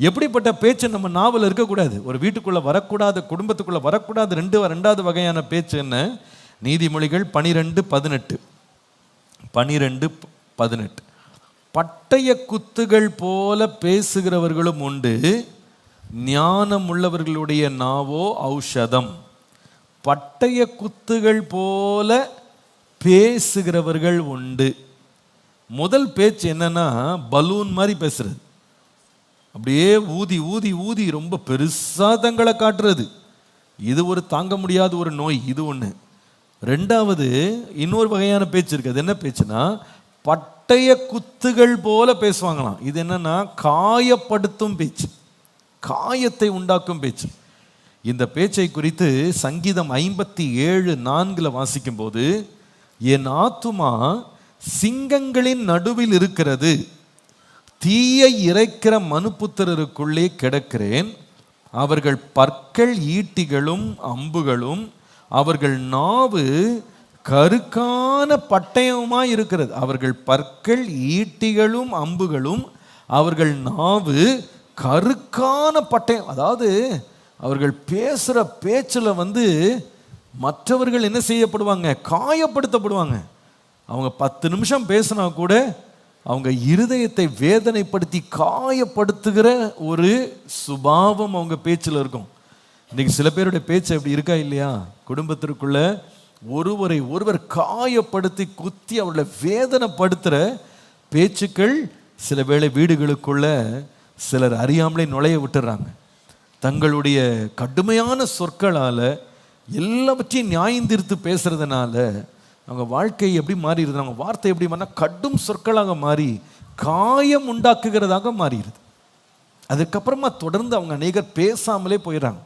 எப்படிப்பட்ட பேச்சு நம்ம நாவல் இருக்கக்கூடாது? ஒரு வீட்டுக்குள்ளே வரக்கூடாது குடும்பத்துக்குள்ளே வரக்கூடாது ரெண்டு ரெண்டாவது வகையான பேச்சு என்ன? நீதிமொழிகள் பனிரெண்டு பதினெட்டு. பனிரெண்டு பதினெட்டு. பட்டய குத்துகள் போல பேசுகிறவர்களும் உண்டு. ஞானம் உள்ளவர்களுடைய நாவோ ஔஷதம். பட்டய குத்துகள் போல பேசுகிறவர்கள் உண்டு. முதல் பேச்சு என்னன்னா பலூன் மாதிரி பேசுறது. அப்படியே ஊதி ஊதி ஊதி ரொம்ப பெருசாக தங்களை காட்டுறது. இது ஒரு தாங்க முடியாத ஒரு நோய் இது ஒன்று ரெண்டாவது இன்னொரு வகையான பேச்சு இருக்குது அது என்ன பேச்சுன்னா பட்டய குத்துகள் போல பேசுவாங்களாம். இது என்னன்னா காயப்படுத்தும் பேச்சு. காயத்தை உண்டாக்கும் பேச்சு. இந்த பேச்சை குறித்து சங்கீதம் ஐம்பத்தி ஏழு நான்கில் வாசிக்கும்போது என் ஆத்துமா சிங்கங்களின் நடுவில் இருக்கிறது. தீயை இறைக்கிற மனுப்புத்திரருக்குள்ளே கிடக்கிறேன். அவர்கள் பற்கள் ஈட்டிகளும் அம்புகளும் அவர்கள் நாவு கருக்கான பட்டயமா இருக்கிறது. அவர்கள் பற்கள் ஈட்டிகளும் அம்புகளும் அவர்கள் நாவு கருக்கான பட்டயம். அதாவது அவர்கள் பேசுகிற பேச்சில் வந்து மற்றவர்கள் என்ன செய்யப்படுவாங்க? காயப்படுத்தப்படுவாங்க. அவங்க பத்து நிமிஷம் பேசினா கூட அவங்க இருதயத்தை வேதனைப்படுத்தி காயப்படுத்துகிற ஒரு சுபாவம் அவங்க பேச்சில் இருக்கும். இன்னைக்கு சில பேருடைய பேச்சு அப்படி இருக்கா இல்லையா? குடும்பத்திற்குள்ள ஒருவரை ஒருவர் காயப்படுத்தி குத்தி அவர்களை வேதனைப்படுத்துகிற பேச்சுக்கள் சில வேளை வீடுகளுக்குள்ள சிலர் அறியாமலே நுழைய விட்டுறாங்க. தங்களுடைய கடுமையான சொற்களால் எல்லாவற்றையும் நியாயந்தீர்த்து பேசுறதுனால அவங்க வாழ்க்கை எப்படி மாறிடுது அவங்க வார்த்தை எப்படி மாறினா கடும் சொற்களாக மாறி காயம் உண்டாக்குகிறதாக மாறிடுது அதுக்கப்புறமா தொடர்ந்து அவங்க அநேகர் பேசாமலே போயிடுறாங்க.